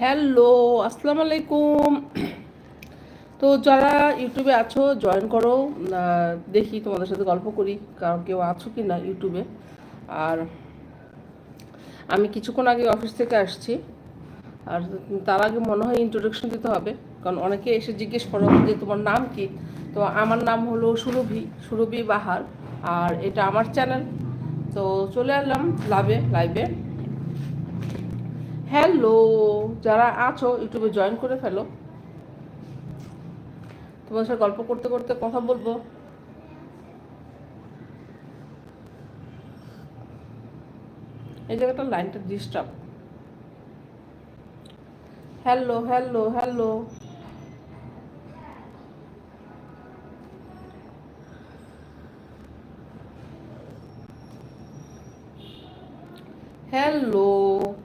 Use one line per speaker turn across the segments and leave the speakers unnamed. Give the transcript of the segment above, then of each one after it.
Hello, আসসালামু আলাইকুম। তো যারা ইউটিউবে আছো জয়েন করো। দেখি তোমাদের সাথে গল্প করি, কারণ কেউ আছো কি না ইউটিউবে। আর আমি কিছুক্ষণ আগে অফিস থেকে আসছি। আর তার আগে মনে হয় ইন্ট্রোডাকশন দিতে হবে, কারণ অনেকে এসে জিজ্ঞেস করো যে তোমার নাম কি? তো আমার নাম হলো সুরভি সুরভি বাহার, আর এটা আমার চ্যানেল তো চলে এলাম লাভে লাইভে হ্যালো যারা আছো, ইউটিউবে জয়েন করে ফেলো। তোমার সাথে গল্প করতে করতে কথা বলব। এই জায়গাটা লাইনটা ডিস্টার্ব হ্যালো হ্যালো হ্যালো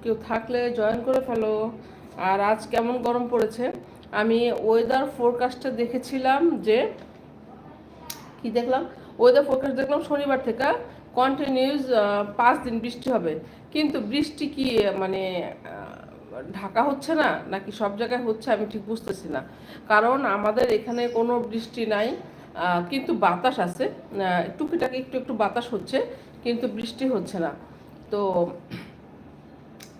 কেউ থাকলে জয়েন করে ফেলো। আর আজ কেমন গরম পড়েছে? আমি ওয়েদার ফোরকাস্টে দেখেছিলাম যে, কি দেখলাম? ওয়েদার ফোরকাস্ট দেখলাম শনিবার থেকে। কন্টিনিউস পাঁচ দিন বৃষ্টি হবে। কিন্তু বৃষ্টি কি মানে ঢাকা হচ্ছে না? নাকি সব জায়গায় হচ্ছে? আমি ঠিক বুঝতেছি না। কারণ আমাদের এখানে কোনো বৃষ্টি নাই। কিন্তু বাতাস আছে। টুকিটাকি একটু একটু বাতাস হচ্ছে, কিন্তু বৃষ্টি হচ্ছে না। তো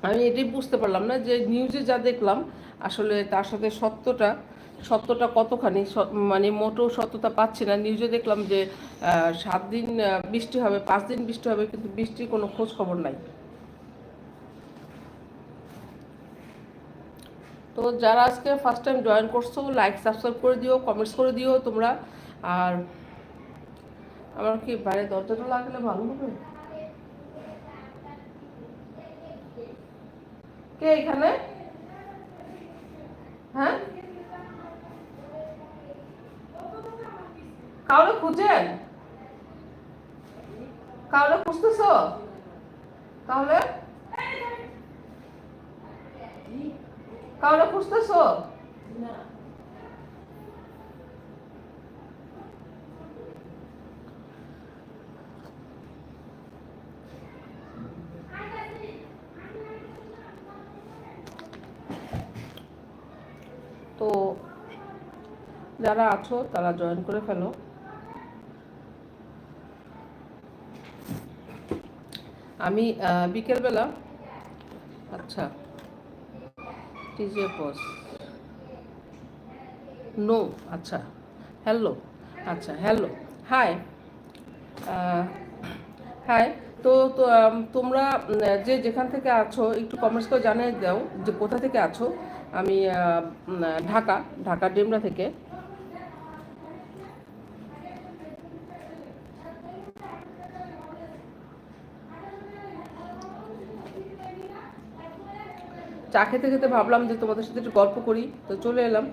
আমি এটাই বুঝতে পারলাম না যে নিউজে যা দেখলাম, আসলে তার সাথে সত্যটা সত্যটা কতখানি মানে মোটেও সত্যতা পাচ্ছি না। নিউজে দেখলাম যে সাত দিন বৃষ্টি হবে, পাঁচ দিন বৃষ্টি হবে, কিন্তু বৃষ্টির কোনো খোঁজ খবর নাই। তো যারা আজকে ফার্স্ট টাইম জয়েন করছ লাইক সাবস্ক্রাইব করে দিও কমেন্টস করে দিও তোমরা। আর আমার কি বাইরে দরজাটা লাগলে ভালো হবে? কে এখানে? হ্যাঁ? কাউরে খুঁজেন কাউরে খুঁজতেছ? তাহলে? কাউরে খুঁজতেছ? তো যারা আছো, তারা জয়েন করে ফেলো। আমি বিকেলবেলা আচ্ছা টিজে পস নো আচ্ছা হ্যালো আচ্ছা হ্যালো হাই হাই তো তোমরা যে যেখান থেকে আছো, একটু কমেন্টস করে জানিয়ে দাও যে কোথা থেকে আছো। আমি ঢাকা ঢাকা, ডেমরা থেকে। চা খেতে খেতে ভাবলাম যে তোমাদের সাথে একটু গল্প করি। তো চলে এলাম।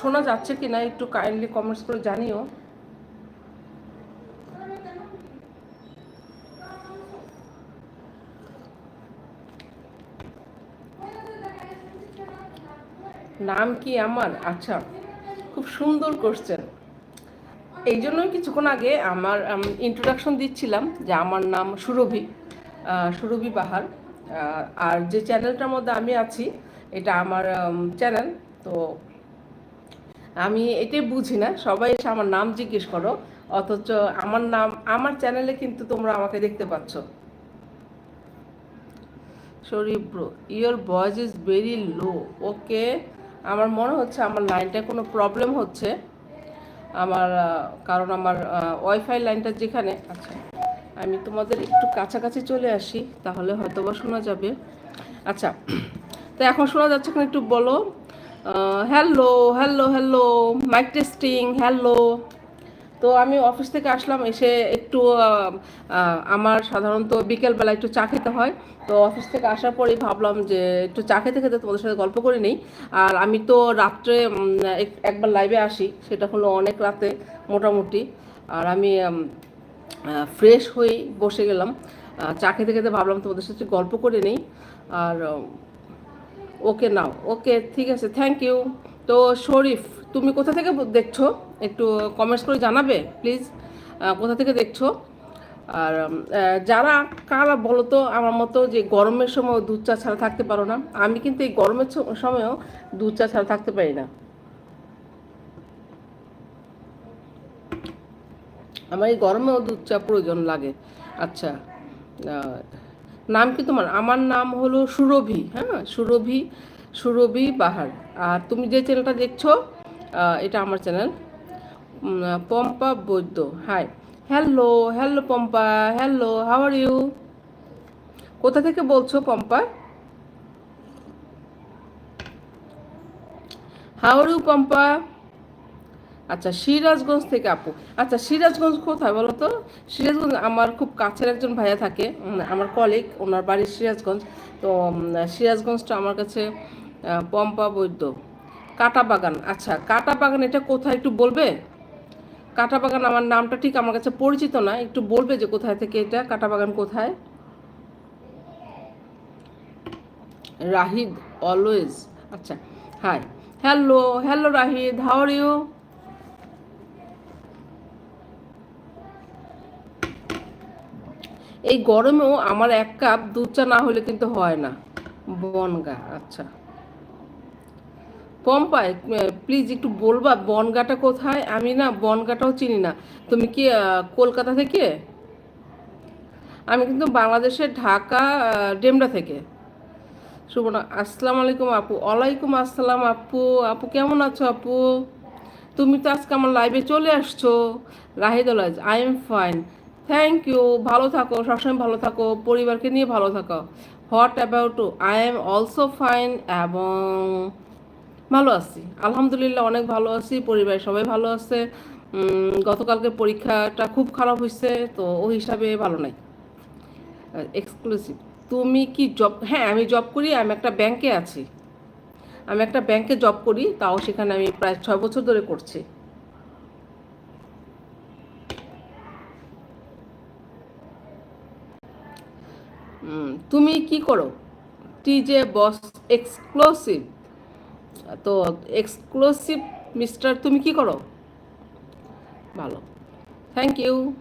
শোনা যাচ্ছে কি না একটু কাইন্ডলি কমেন্টস করে জানিও। নাম কি আমার? আচ্ছা খুব সুন্দর করছেন এই জন্যই কিছুক্ষণ আগে আমার ইন্ট্রোডাকশন দিচ্ছিলাম যে আমার নাম সুরভি। সুরভি আহ, আর যে চ্যানেলটার মধ্যে আমি আছি, এটা আমার চ্যানেল তো আমি এটাই বুঝি না। সবাই এসে আমার নাম জিজ্ঞেস করো, অথচ আমার নাম, আমার চ্যানেলে কিন্তু তোমরা আমাকে দেখতে পাচ্ছ। Sorry bro your voice is very low okay আমার মনে হচ্ছে আমার লাইনটা কোনো প্রবলেম হচ্ছে। আমার কারণ আমার ওয়াইফাই লাইনটা যেখানে আচ্ছা। আমি তোমাদের একটু কাছাকাছি চলে আসি, তাহলে হয়তো বা শোনা যাবে। আচ্ছা তো এখন শোনা যাচ্ছে কিনা একটু বলো। Hello hello hello mike testing hello তো আমি অফিস থেকে আসলাম, এসে একটু আমার সাধারণত বিকেলবেলা একটু চা খেতে হয়। তো অফিস থেকে আসার পরেই ভাবলাম যে একটু চা খেতে খেতে তোমাদের সাথে গল্প করে নিই। আর আমি তো রাত্রে এক- একবার লাইভে আসি, সেটা হলো অনেক রাতে মোটামুটি। আর আমি ফ্রেশ হয়ে বসে গেলাম। চা খেতে খেতে ভাবলাম তোমাদের সাথে গল্প করে নেই। আর ওকে নাও ওকে ঠিক আছে থ্যাংক ইউ তো শরীফ, তুমি কোথা থেকে দেখছ? একটু কমেন্টস করে জানাবে প্লিজ কোথা থেকে দেখছ? আর যারা, কারা বলো তো আমার মতো যে গরমের সময় দুধ চা ছাড়া থাকতে পারো না? আমি কিন্তু এই গরমের সময়ও দুধ চা ছাড়া থাকতে পারি না। আমার এই গরমেও দুধ চা প্রয়োজন লাগে। আচ্ছা নাম কি তোমার? আমার নাম হলো সুরভি হ্যাঁ? সুরভি সুরভি বাহার। আর তুমি যে চ্যানেলটা দেখছ এটা আমার channel Pompa Baidya. Hi hello hello Pompa. Hello how are you কোথা থেকে বলছো Pompa? How are you Pompa? আচ্ছা সিরাজগঞ্জ থেকে আপু। আচ্ছা সিরাজগঞ্জ কোথায় বলো তো? সিরাজগঞ্জ আমার খুব কাছের একজন ভাইয়া থাকে আমার কলিগ ওনার বাড়ি সিরাজগঞ্জ। তো সিরাজগঞ্জটা আমার কাছে পম্পা বৈদ্য। কাটা বাগান আচ্ছা কাটা বাগান এটা কোথায় একটু বলবে? কাটা বাগান আমার নামটা ঠিক আমার কাছে পরিচিত না, একটু বলবে যে কোথায় থেকে এটা কাটা বাগান কোথায়? রাহিদ অলওয়েজ আচ্ছা hi hello hello Rahid how are you এই গরমেও আমার এক কাপ দুধ চা না হলে কিন্তু হয় না। বনগা আচ্ছা। পম্পায় প্লিজ একটু বলবা বনগাটা কোথায়? আমি না বনগাটাও চিনি না। তুমি কি কলকাতা থেকে? আমি কিন্তু বাংলাদেশের ঢাকা ডেমরা থেকে। সুবর্ণা আসসালামু আলাইকুম আপু। ওয়ালাইকুম আসসালাম আপু। আপু, কেমন আছো আপু? তুমি তো আজকে আমার লাইভে চলে আসছো। Rahidul I am fine thank you ভালো থাকো, সবসময় ভালো থাকো, পরিবারকে নিয়ে ভালো থাকো। What about I am also fine এবং ভালো আছি। আলহামদুলিল্লাহ অনেক ভালো আছি, পরিবারের সবাই ভালো আছে। গতকালকে পরীক্ষাটা খুব খারাপ হয়েছে, তো ওই হিসাবে ভালো নাই। এক্সক্লুসিভ তুমি কি জব হ্যাঁ আমি জব করি, আমি একটা ব্যাংকে আছি। আমি একটা ব্যাংকে জব করি, তাও সেখানে আমি প্রায় ছয় বছর ধরে করছি। তুমি কি করো? TJ boss, exclusive. তো এক্সক্লুসিভ মিস্টার, তুমি কি করো? ভালো। Thank you.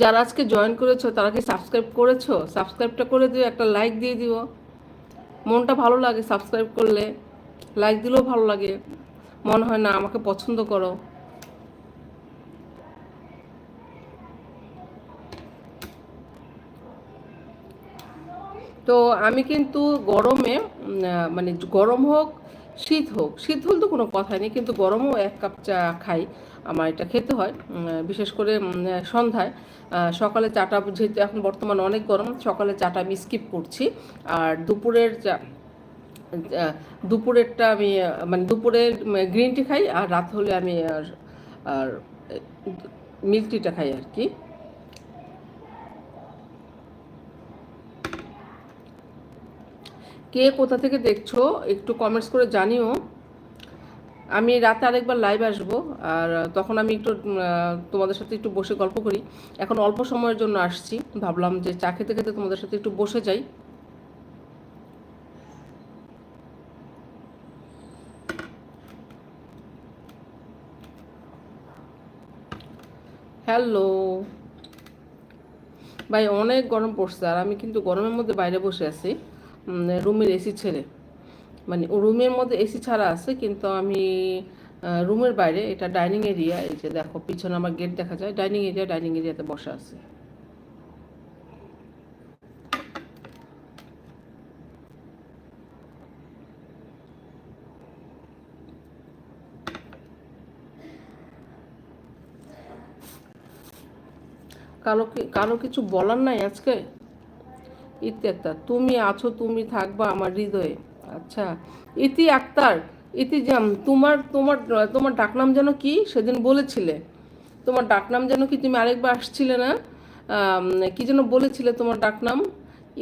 যারা আজকে জয়েন করেছ, তারা কি সাবস্ক্রাইব করেছ? সাবস্ক্রাইবটা করে দিও, একটা লাইক দিয়ে দিও। মনটা ভালো লাগে সাবস্ক্রাইব করলে। লাইক দিলেও ভালো লাগে। মনে হয় না, আমাকে পছন্দ করো। তো আমি কিন্তু গরমে মানে গরম হোক, শীত হোক, শীত হল তো কোনো কথা নেই, কিন্তু গরমও এক কাপ চা খাই, আমার এটা খেতে হয় বিশেষ করে সন্ধ্যায়। সকালে চাটা যেহেতু এখন বর্তমানে অনেক গরম, সকালে চাটা আমি স্কিপ করছি। আর দুপুরের চা দুপুরেরটা আমি মানে দুপুরের গ্রিন টি খাই, আর রাত হলে আমি আর মিল্ক টিটা খাই আর কি। কে কোথা থেকে দেখছ, একটু কমেন্টস করে জানিও। আমি রাতে আরেকবার লাইভ আসব, আর তখন আমি একটু তোমাদের সাথে একটু বসে গল্প করি। এখন অল্প সময়ের জন্য আসছি, ভাবলাম যে চা খেতে খেতে তোমাদের সাথে একটু বসে যাই। হ্যালো ভাই, অনেক গরম পড়ছে, আর আমি কিন্তু গরমের মধ্যে বাইরে বসে আছি। রুমের এসি ছেড়ে। মানে রুমের মধ্যে এসি ছাড়া আছে, কিন্তু আমি রুমের বাইরে, এটা ডাইনিং এরিয়া, এই যে দেখো, পিছনে আমার গেট দেখা যায়, ডাইনিং এরিয়া, ডাইনিং এরিয়াতে বসে আছে। কারও কারও কিছু বলার নাই আজকে? ইতি আক্তার তুমি আছো, তুমি থাকবা আমার হৃদয়ে। আচ্ছা ইতি আক্তার, ইতি জাম, তোমার তোমার তোমার ডাকনাম যেন কি? সেদিন বলেছিলে। তোমার ডাকনাম যেন কি? তুমি আরেকবার আসছিলে না? কি যেন বলেছিলে তোমার ডাকনাম?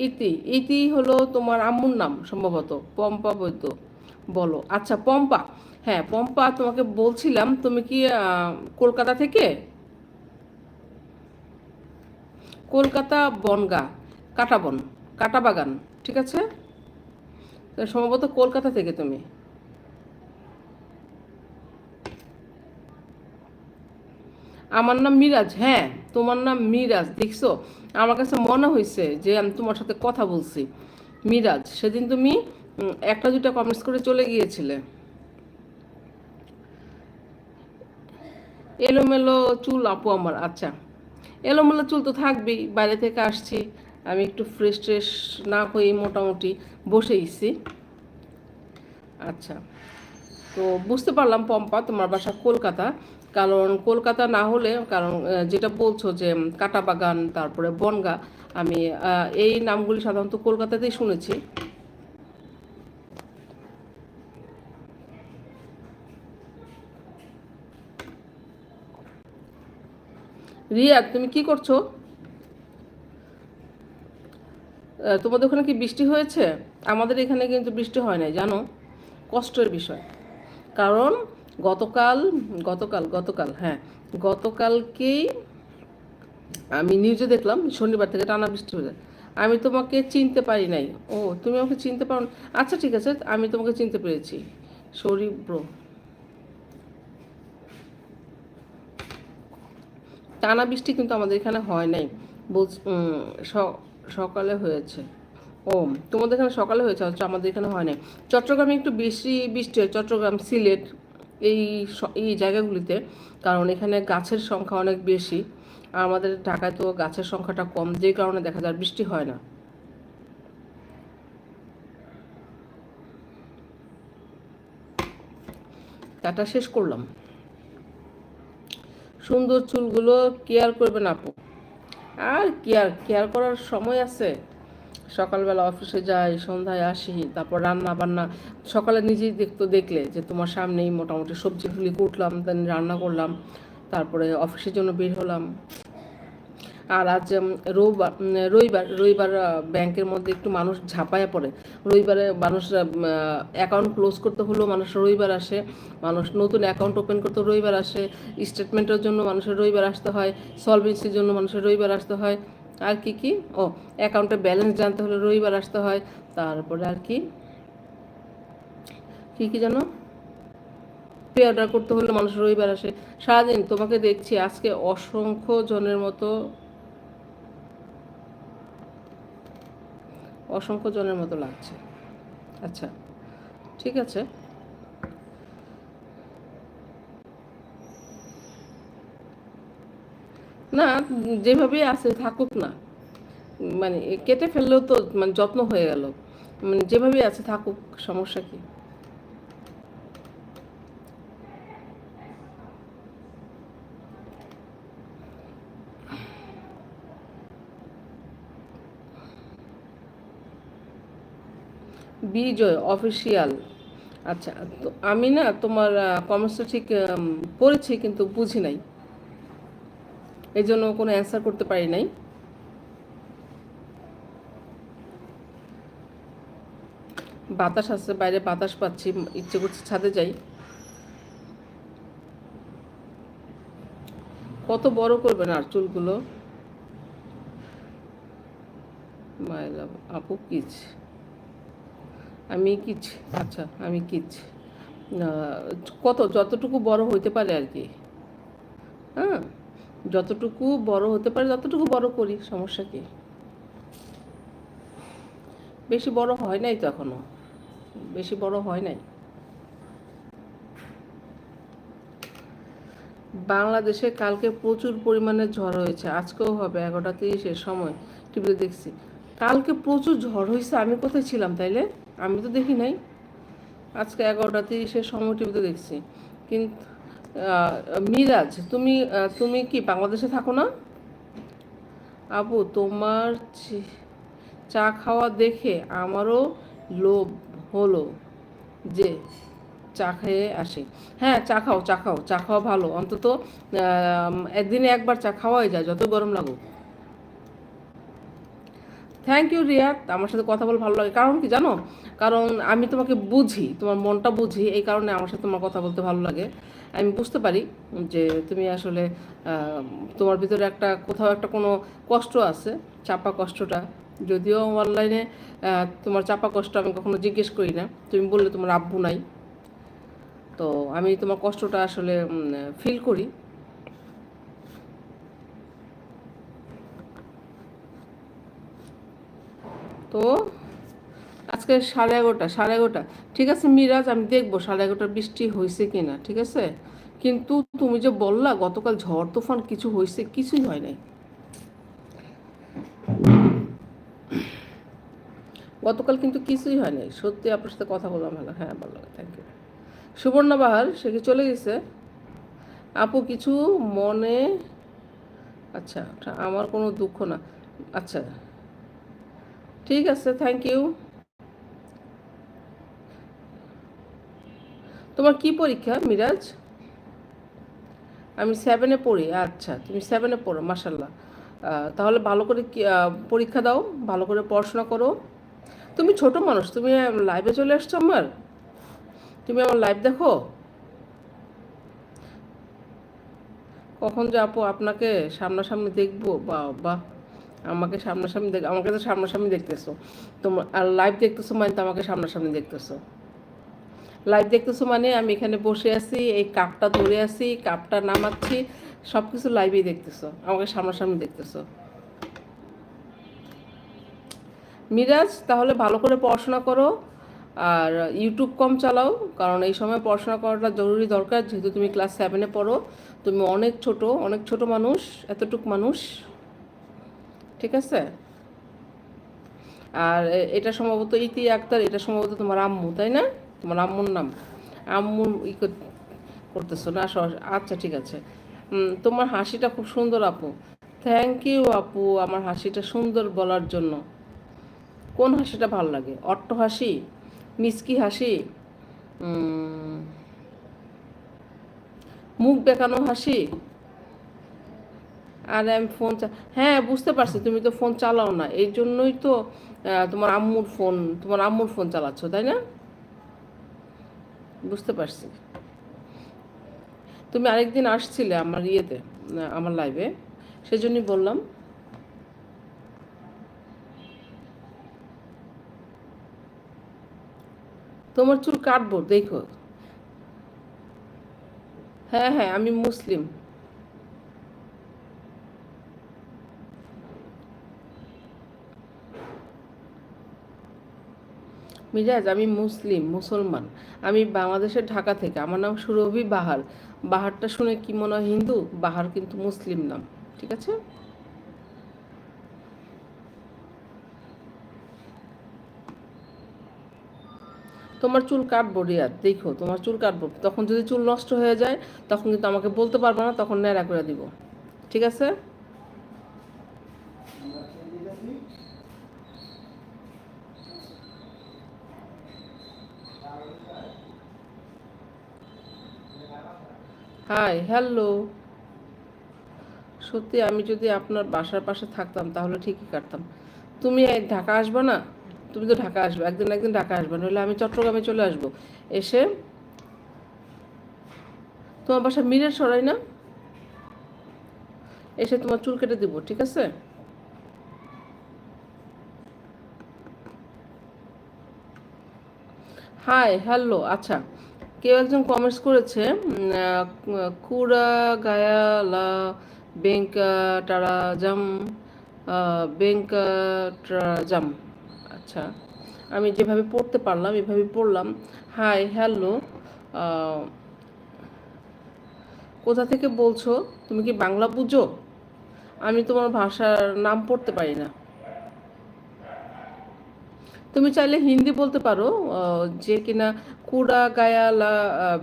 ইতি ইতি হলো তোমার আম্মুর নাম সম্ভবত, পম্পা বৈদ্য। বলো। আচ্ছা পম্পা হ্যাঁ পম্পা তোমাকে বলছিলাম, তুমি কি কলকাতা থেকে? কলকাতা বনগা। কাটাবন কাটা বাগান, ঠিক আছে? সম্ভবত কলকাতা থেকে তুমি। আমার নাম মিরাজ হ্যাঁ তোমার নাম মিরাজ, দেখছ? আমার কাছে মনে হয়েছে যে আমি তোমার সাথে কথা বলছি। মিরাজ, সেদিন তুমি একটা দুটা কমেন্টস করে চলে গিয়েছিলে। এলোমেলো চুল আপু আমার আচ্ছা। এলোমেলো চুল তো থাকবেই, বাইরে থেকে আসছি। আমি একটু ফ্রেশ ট্রেশ না হয়ে মোটামুটি বসেইছি আচ্ছা তো বুঝতে পারলাম পম্পা তোমার বাসা কলকাতা। কারণ কলকাতা না হলে, কারণ যেটা বলছো যে কাঁটাবাগান, তারপরে বনগা, আমি এই নামগুলি সাধারণত কলকাতাতেই শুনেছি। রিয়া, তুমি কি করছ? তোমাদের ওখানে কি বৃষ্টি হয়েছে? আমাদের এখানে কিন্তু বৃষ্টি হয় নাই, জানো? কষ্টের বিষয়। কারণ গতকাল গতকাল গতকাল হ্যাঁ গতকালকেই আমি নিউজে দেখলাম, শনিবার থেকে টানা বৃষ্টি হয়ে যায় আমি তোমাকে চিনতে পারি নাই। ও, তুমি আমাকে চিনতে পারো? আচ্ছা ঠিক আছে, আমি তোমাকে চিনতে পেরেছি। ব্রো টানা বৃষ্টি কিন্তু আমাদের এখানে হয় নাই। বল সকালে হয়েছে। ও, তোমাদের এখানে সকালে হয়েছে, অথচ আমাদের এখানে হয় নাই। চট্টগ্রামে একটু বেশি বৃষ্টি হয় চট্টগ্রাম, সিলেট, এই এই জায়গাগুলিতে, কারণ এখানে গাছের সংখ্যা অনেক বেশি। আর আমাদের ঢাকায় তো গাছের সংখ্যাটা কম, যে কারণে দেখা যায় বৃষ্টি হয় না। টাটা শেষ করলাম। সুন্দর চুলগুলো কেয়ার করবেন আপু। আর কেয়ার কেয়ার করার সময় আছে। সকালবেলা অফিসে যাই, সন্ধ্যায় আসি, তারপর রান্না বান্না সকালে নিজেই দেখতো দেখলে যে তোমার সামনেই মোটামুটি সবজি ফুলি কুটলাম, দেন রান্না করলাম, তারপরে অফিসের জন্য বের হলাম। আর আজ রবিবার রবিবার রবিবার ব্যাংকের মধ্যে একটু মানুষ ঝাঁপায়া পড়ে। রবিবারে মানুষ অ্যাকাউন্ট ক্লোজ করতে হলেও মানুষ রবিবার আসে। মানুষ নতুন অ্যাকাউন্ট ওপেন করতে রবিবার আসে। স্টেটমেন্টের জন্য মানুষের রবিবার আসতে হয়। সলভেন্সির জন্য মানুষের রবিবার আসতে হয়। আর কি কি? ও অ্যাকাউন্টে ব্যালেন্স জানতে হলে রবিবার আসতে হয়। তারপরে আর কি? কি কি জানো? পে অর্ডার করতে হলে মানুষ রবিবার আসে। সারাদিন তোমাকে দেখছি আজকে অসংখ্য জনের মতো অসংখ্য জনের মতো লাগছে। আচ্ছা ঠিক আছে। না, যেভাবে আছে, থাকুক না। মানে কেটে ফেললেও তো মানে যত্ন হয়ে গেল। মানে যেভাবেই আছে, থাকুক, সমস্যা কি? বিজয় অফিসিয়াল আচ্ছা তো আমি না তোমার কমেন্টসটা ঠিক পড়েছি কিন্তু বুঝি নাই। এই জন্য কোনো অ্যান্সার করতে পারি নাই। বাতাস আসছে বাইরে বাতাস পাচ্ছি, ইচ্ছে করছে ছাদে যাই। কত বড় করবেন আর চুলগুলো? মাই লাভ আপু কিচ আমি কিচ আচ্ছা আমি কিচ কত, যতটুকু বড় হইতে পারে আর কি। হ্যাঁ যতটুকু বড় হতে পারে ততটুকু বড় করি, সমস্যা কি? বেশি বড় হয় নাই তো এখনও। বেশি বড় হয় নাই। বাংলাদেশে কালকে প্রচুর পরিমাণে ঝড় হয়েছে। আজকেও হবে, এগারোটা তিরিশের সময়। টিভিতে দেখছি। কালকে প্রচুর ঝড় হয়েছে, আমি কোথায় ছিলাম তাইলে? আমি তো দেখি নাই। আজকে এগারোটা তিরিশের সময় টিভিতে দেখছি। কিন্তু মিরাজ, তুমি তুমি কি বাংলাদেশে থাকো না? আপু তোমার চা খাওয়া দেখে আমারও লোভ হলো যে চা খেয়ে আসি। হ্যাঁ চা খাও চা খাও, চা খাওয়া ভালো। অন্তত একদিনে একবার চা খাওয়াই যায়, যত গরম লাগুক। থ্যাংক ইউ রিয়া আমার সাথে কথা বলে ভালো লাগে। কারণ কি জানো? কারণ আমি তোমাকে বুঝি, তোমার মনটা বুঝি, এই কারণে আমার সাথে তোমার কথা বলতে ভালো লাগে। আমি বুঝতে পারি যে তুমি আসলে তোমার ভিতরে একটা কোথাও একটা কোনো কষ্ট আছে, চাপা কষ্টটা। যদিও অনলাইনে তোমার চাপা কষ্ট আমি কখনো জিজ্ঞেস করি না। তুমি বললে তোমার আব্বু নাই। তো আমি তোমার কষ্টটা আসলে ফিল করি। তো আজকে সাড়ে এগারোটা সাড়ে এগারোটা। ঠিক আছে মিরাজ, আমি দেখব সাড়ে এগারোটা বৃষ্টি হয়েছে কি না ঠিক আছে? কিন্তু তুমি যে বললা, গতকাল ঝড়, তুফান কিছু হয়েছে, কিছুই হয় নাই। গতকাল কিন্তু কিছুই হয় নাই। সত্যি আপনার সাথে কথা বললাম ভালো। হ্যাঁ ভালো থ্যাংক ইউ সুবর্ণা বাহার, সে কি চলে গেছে? আপু, কিছু মনে আচ্ছা আমার কোনো দুঃখ না। আচ্ছা। ঠিক আছে থ্যাংক ইউ তোমার কি পরীক্ষা, মিরাজ? আমি সেভেনে পড়ি আচ্ছা তুমি সেভেনে পড়ো মাসাল্লাহ তাহলে ভালো করে পরীক্ষা দাও, ভালো করে পড়াশোনা করো। তুমি ছোট মানুষ, তুমি লাইভে চলে আসছো আমার? তুমি আমার লাইভ দেখো? কখন যে আপু আপনাকে? সামনাসামনি দেখব বা বা আমাকে সামনাসামনি দেখ আমাকে তো সামনাসামনি দেখতেছো। তোমার আর লাইভ দেখতেছো মানে তো আমাকে সামনাসামনি দেখতেছো। লাইভ দেখতেছো মানে আমি এখানে বসে আছি, এই কাপটা ধরে আছি, কাপটা নামাচ্ছি সব কিছু লাইভেই দেখতেছো। আমাকে সামনাসামনি দেখতেছো। মিরাজ, তাহলে ভালো করে পড়াশোনা করো, আর ইউটিউব কম চালাও, কারণ এই সময় পড়াশোনা করাটা জরুরি দরকার, যেহেতু তুমি ক্লাস সেভেনে পড়ো। তুমি অনেক ছোট অনেক ছোট মানুষ, এতটুক মানুষ। ঠিক আছে? আর এটা সম্ভবত ইতি আক্তার, এটা সম্ভবত তোমার আম্মু, তাই না? তোমার আম্মুর নাম। আম্মু ই কর- করতেছো না? আচ্ছা ঠিক আছে। তোমার হাসিটা খুব সুন্দর, আপু। থ্যাংক ইউ আপু, আমার হাসিটা সুন্দর বলার জন্য। কোন হাসিটা ভালো লাগে? অট্ট হাসি? মিসকি হাসি? মুখ বেঁকানো হাসি? আর আমি ফোন হ্যাঁ বুঝতে পারছি, তুমি তো ফোন চালাও না। এই জন্যই তো তোমার আম্মুর ফোন তোমার আম্মুর ফোন চালাচ্ছ, তাই না? বুঝতে পারছি। তুমি আরেকদিন আসছিলে আমার ইয়েতে আমার লাইভে সেজন্যই বললাম। তোমার চুল কাটবো, দেখো। হ্যাঁ হ্যাঁ আমি মুসলিম। মিরাজ আমি মুসলিম, মুসলমান। আমি বাংলাদেশের ঢাকা থেকে। আমার নাম সুরভি বাহার। বাহারটা শুনে কি মনে হয় হিন্দু? বাহার কিন্তু মুসলিম নাম। ঠিক আছে? তোমার চুল কাটবো, রিয়াদ। দেখো, তোমার চুল কাটবো। তখন যদি চুল নষ্ট হয়ে যায়, তখন কিন্তু আমাকে বলতে পারব না, তখন ন্যাড়া করে দিব। ঠিক আছে? হাই হ্যালো সত্যি, আমি যদি আপনার বাসার পাশে থাকতাম, তাহলে ঠিকই কাটতাম। তুমি ঢাকা আসবে না? তুমি তো ঢাকা আসবে, একদিন একদিন ঢাকা আসবে, নইলে আমি চট্টগ্রামে চলে আসব। এসে তোমার বাসা মিরের সরাই না? এসে তোমার চুল কেটে দিব, ঠিক আছে? হাই হ্যালো আচ্ছা। কেউ একজন কমেন্টস করেছে কুড়া বেঙ্কাটারাজাম আহ, বেঙ্কাটারাজাম আচ্ছা আমি যেভাবে পড়তে পারলাম এভাবে পড়লাম। হাই হ্যালো কোথা থেকে বলছো? তুমি কি বাংলা বুঝো? আমি তোমার ভাষার নাম পড়তে পারি না। তুমি চাইলে হিন্দি বলতে পারো যে কিনা কুড়া, গায়ালা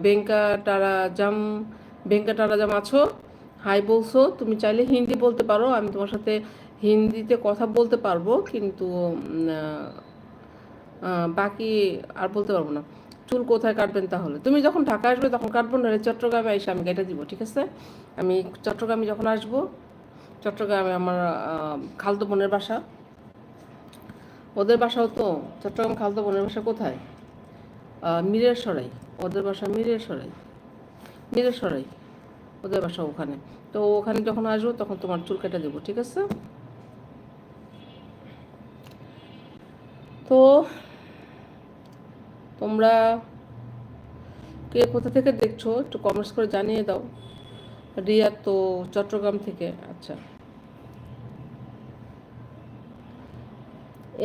বেঙ্কা টারা জাম বেঙ্কা টারা জাম আছো? হাই বলছো, তুমি চাইলে হিন্দি বলতে পারো, আমি তোমার সাথে হিন্দিতে কথা বলতে পারব, কিন্তু বাকি আর বলতে পারব না। চুল কোথায় কাটবেন তাহলে? তুমি যখন ঢাকা আসবে, তখন কাটবো না চট্টগ্রামে এসে আমি কেটে দিব, ঠিক আছে? আমি চট্টগ্রামে যখন আসব, চট্টগ্রামে আমার খালতো বোনের বাসা। ওদের বাসাও তো, চট্টগ্রাম খালতো বোনের বাসা কোথায়? মিরের সরাই, ওদের বাসা মিরের সরাই মিরের সরাই, ওদের বাসা ওখানে। তো ওখানে যখন আসব তখন তোমার চুল কেটে দেবো, ঠিক আছে? তো তোমরা কে কোথা থেকে দেখছ একটু কমেন্টস করে জানিয়ে দাও। রিয়া তো চট্টগ্রাম থেকে আচ্ছা।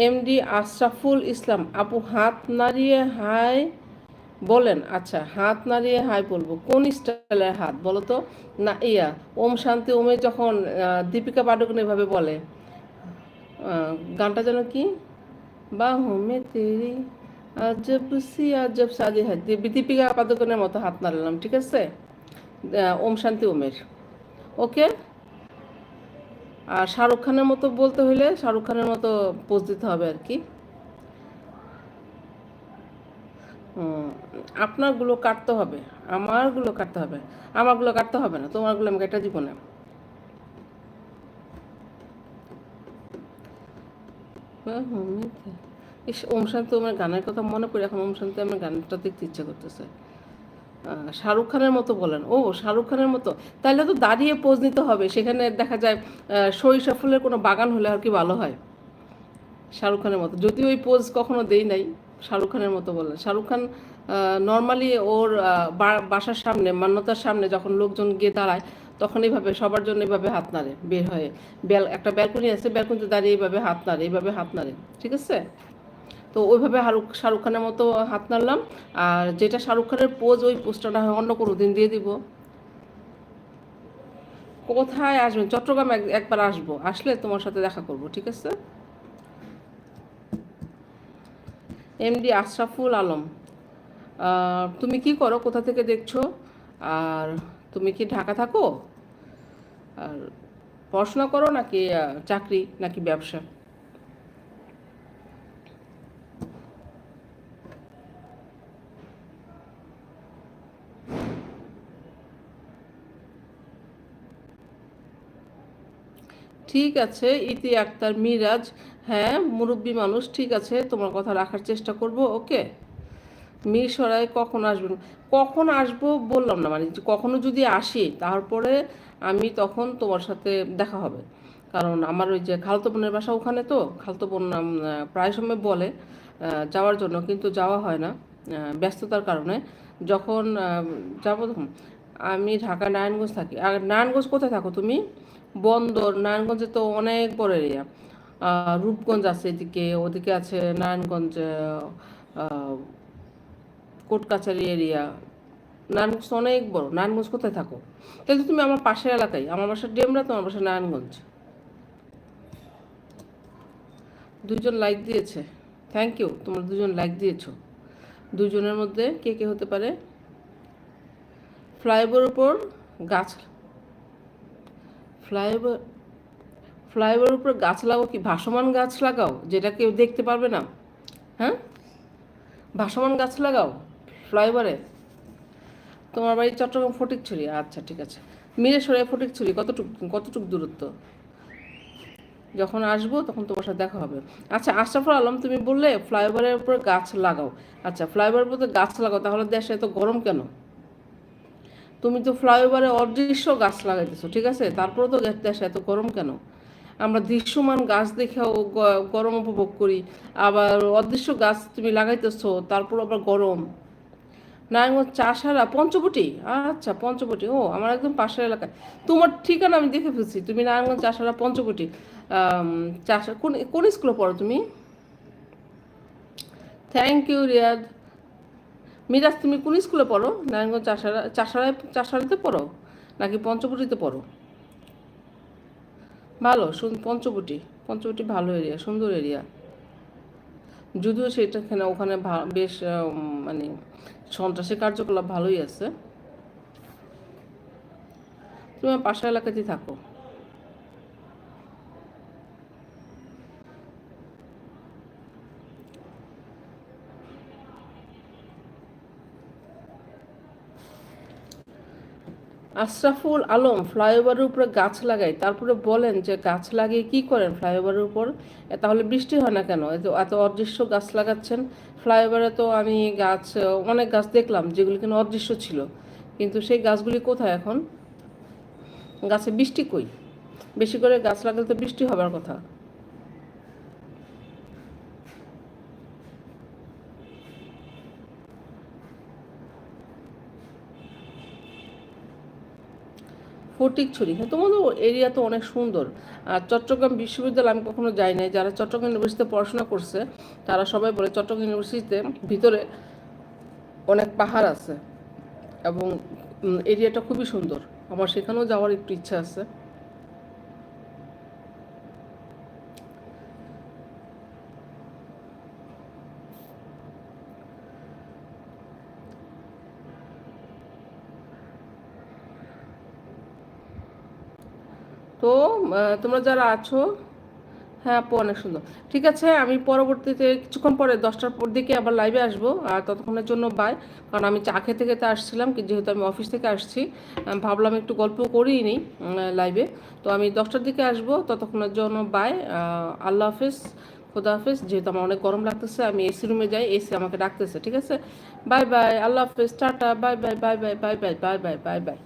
এমডি আশরাফুল ইসলাম, আপু, হাত নাড়িয়ে হাই বলেন। আচ্ছা হাত নাড়িয়ে হাই বলব। কোন স্টাইলের হাত বলো তো? না, ইয়া, ওম শান্তি, ওমে যখন দীপিকা পাডুকোন এভাবে বলে। গানটা যেন কি? বাহু মে তেরি, আজব সি আজব হাত দীপিকা পাডুকোনের মতো হাত নাড়লাম, ঠিক আছে? ওম শান্তি, ওমের। ওকে? আর শাহরুখ খানের মতো বলতে হলে শাহরুখ খানের মতো পোজ দিতে হবে আর কি। আপনারগুলো কাটতে হবে, আমারগুলো কাটতে হবে, আমারগুলো কাটতে হবে না, তোমারগুলো আমি কেটে দিব না ইস ওম শান্তি আমার গানের কথা মনে পড়ে, এখন ওম শান্তি আমার গানটা দেখতে ইচ্ছা করতেছে। শাহরুখ খানের মতো বলেন। ও, শাহরুখ খানের মতো। তাহলে তো দাঁড়িয়ে পোজ নিতে হবে। সেখানে দেখা যায় সরিষা ফুলের কোনো বাগান হলে আর কি ভালো হয়? শাহরুখ খানের মতো। যদিও ওই পোজ কখনো দেই নাই, শাহরুখ খানের মতো বলেন শাহরুখ খান নর্মালি ওর বাসার সামনে, মান্যতার সামনে যখন লোকজন গিয়ে দাঁড়ায়, তখন এইভাবে, সবার জন্য এইভাবে হাত নাড়ে, বের হয়ে। একটা ব্যালকনি আছে, ব্যালকনিতে দাঁড়িয়ে এইভাবে হাত নাড়ে, এইভাবে হাত নাড়ে। ঠিক আছে? তো ওইভাবে শাহরুখ শাহরুখ খানের মতো হাত নাড়লাম। আর যেটা শাহরুখ খানের পোজ, ওই হয় অন্য কোনো দিন দিয়ে দিব। কোথায় আসবেন? চট্টগ্রাম এক- একবার আসব। আসলে তোমার সাথে দেখা করব, ঠিক আছে? এমডি আশরাফুল আলম তুমি কি করো? কোথা থেকে দেখছ? আর তুমি কি ঢাকা থাকো? আর পড়াশোনা করো নাকি চাকরি নাকি ব্যবসা? ঠিক আছে, ইতি আক্তার মিরাজ। হ্যাঁ মুরব্বী মানুষ, ঠিক আছে, তোমার কথা রাখার চেষ্টা করব, ওকে? মিরসরাই কখন আসবেন কখন আসব বললাম না মানে কখনো যদি আসি, তারপরে আমি তখন তোমার সাথে দেখা হবে। কারণ আমার ওই যে খালতো বোনের বাসা ওখানে তো, খালতো বোন প্রায় সময় বলে যাওয়ার জন্য, কিন্তু যাওয়া হয় না ব্যস্ততার কারণে। যখন যাব আমি ঢাকা নারায়ণগঞ্জ থাকি। আর নারায়ণগঞ্জ কোথায় থাকো তুমি? বন্দর নারায়ণগঞ্জে তো অনেক বড় এরিয়া রূপগঞ্জ আছে এদিকে ওদিকে আছে নারায়ণগঞ্জ আহ, কোর্ট কাছারি এরিয়া নারায়ণগঞ্জ অনেক বড় নারায়ণগঞ্জ কোথায় থাকো? তাহলে তুমি আমার পাশের এলাকায় আমার বাসা ডেমরা তোমার বাসা নারায়ণগঞ্জ? দুজন লাইক দিয়েছে। থ্যাংক ইউ তোমরা দুজন লাইক দিয়েছ। দুজনের মধ্যে কে কে হতে পারে? ফ্লাইওভার উপর গাছ ফ্লাইওভার ফ্লাইওভার উপর গাছ লাগাও কি? ভাসমান গাছ লাগাও, যেটা কেউ দেখতে পারবে না? হ্যাঁ? ভাসমান গাছ লাগাও ফ্লাইওভারে। তোমার বাড়ি চট্টগ্রাম ফটিকছড়ি? আচ্ছা ঠিক আছে। মিরেশ্বরে ফটিকছড়ি, কতটুক কতটুক দূরত্ব? যখন আসব তখন তোমার সাথে দেখা হবে। আচ্ছা আশরাফুল আলম, তুমি বললে ফ্লাইওভারের উপরে গাছ লাগাও। আচ্ছা ফ্লাইওভারের উপরে গাছ লাগাও, তাহলে দেশে এত গরম কেন? তুমি তো ফ্লাইওভারে অদৃশ্য গাছ লাগাইতেছো, ঠিক আছে? তারপরে তো দেশে এত গরম কেন? আমরা দৃশ্যমান গাছ দেখেও গরম উপভোগ করি। আবার অদৃশ্য গাছ তুমি লাগাইতেছো, তারপর আবার গরম। নারায়ণগঞ্জ চাষারা, পঞ্চবটি? আচ্ছা পঞ্চবটি। ও, আমার একদম পাশের এলাকায়। তোমার ঠিকানা আমি দেখে ফেলছি। তুমি নারায়ণগঞ্জ চাষারা পঞ্চবটি। চাষা, কোন কোন স্কুলে পড়ো তুমি? থ্যাংক ইউ রিয়াদ মিরাজ, তুমি কোন স্কুলে পড়ো? নারায়ণগঞ্জ চাষারা চাষারায় চাষারাতে পড়ো? নাকি পঞ্চবটিতে পড়ো? ভালো পঞ্চবটি পঞ্চবটি ভালো এরিয়া সুন্দর এরিয়া যদিও সেটাখানে ওখানে বেশ মানে সন্ত্রাসী কার্যকলাপ ভালোই আছে। তুমি পাশের এলাকাতেই থাকো। আশরাফুল আলম ফ্লাইওভারের উপরে গাছ লাগাই তারপরে বলেন যে গাছ লাগিয়ে কি করেন ফ্লাইওভারের উপর? তাহলে বৃষ্টি হয় না কেন? এত অদৃশ্য গাছ লাগাচ্ছেন। ফ্লাইওভারে তো আমি গাছ অনেক গাছ দেখলাম যেগুলি কিনা অদৃশ্য ছিল। কিন্তু সেই গাছগুলি কোথায় এখন? গাছে বৃষ্টি কই? বেশি করে গাছ লাগালে তো বৃষ্টি হবার কথা। ফটিকছড়ি হ্যাঁ তোমাদের এরিয়া তো অনেক সুন্দর। আর চট্টগ্রাম বিশ্ববিদ্যালয়, আমি কখনো যাই নাই। যারা চট্টগ্রাম ইউনিভার্সিটিতে পড়াশোনা করছে, তারা সবাই বলে চট্টগ্রাম ইউনিভার্সিটিতে ভিতরে অনেক পাহাড় আছে এবং এরিয়াটা খুবই সুন্দর। আমার সেখানেও যাওয়ার একটু ইচ্ছা আছে তো আহ, তোমরা যারা আছো হ্যাঁ আপু, অনেক সুন্দর। ঠিক আছে, আমি পরবর্তীতে কিছুক্ষণ পরে দশটার পর দিকে আবার লাইভে আসব, আর ততক্ষণের জন্য বাই কারণ আমি চা খেতে খেতে আসছিলাম যেহেতু আমি অফিস থেকে আসছি ভাবলাম একটু গল্প করেই নিই লাইভে তো আমি দশটার দিকে আসব, ততক্ষণের জন্য বাই আল্লাহ হাফিজ, খোদা হাফিজ। যেহেতু আমার অনেক গরম লাগতেছে, আমি এসি রুমে যাই এসি আমাকে ডাকতেছে, ঠিক আছে? বাই বাই আল্লাহ হাফিজ, tata bye bye bye bye bye bye bye bye bye bye